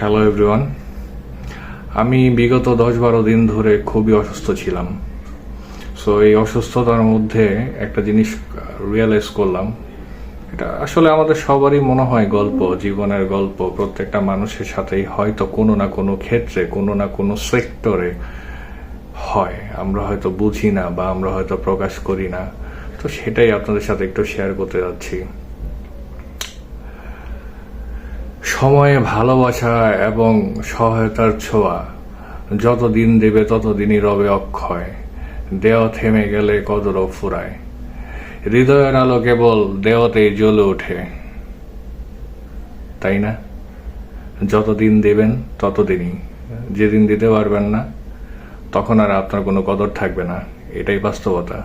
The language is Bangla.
হ্যালো এভরিওয়ান আমি বিগত দশ বারো দিন ধরে খুবই অসুস্থ ছিলাম। সো এই অসুস্থতার মধ্যে একটা জিনিস রিয়েলাইজ করলাম। এটা আসলে আমাদের সবারই মনে হয় গল্প, জীবনের গল্প। প্রত্যেকটা মানুষের সাথেই হয়তো কোনো না কোনো ক্ষেত্রে, কোনো না কোনো সেক্টরে হয়। আমরা হয়তো বুঝি না বা আমরা হয়তো প্রকাশ করি না। তো সেটাই আপনাদের সাথে একটু শেয়ার করতে যাচ্ছি। সময়ে ভালোবাসা এবং সহায়তার ছোঁয়া। যত দিন দেবে ততদিনই রবে অক্ষয়। দেহ থেমে গেলে কদরও ফুরায়। হৃদয়ের আলো কেবল দেহতেই জ্বলে ওঠে। তাই না? যতদিন দেবেন ততদিনই যেদিন দিতে পারবেন না, তখন আর আপনার কোনো কদর থাকবে না। এটাই বাস্তবতা।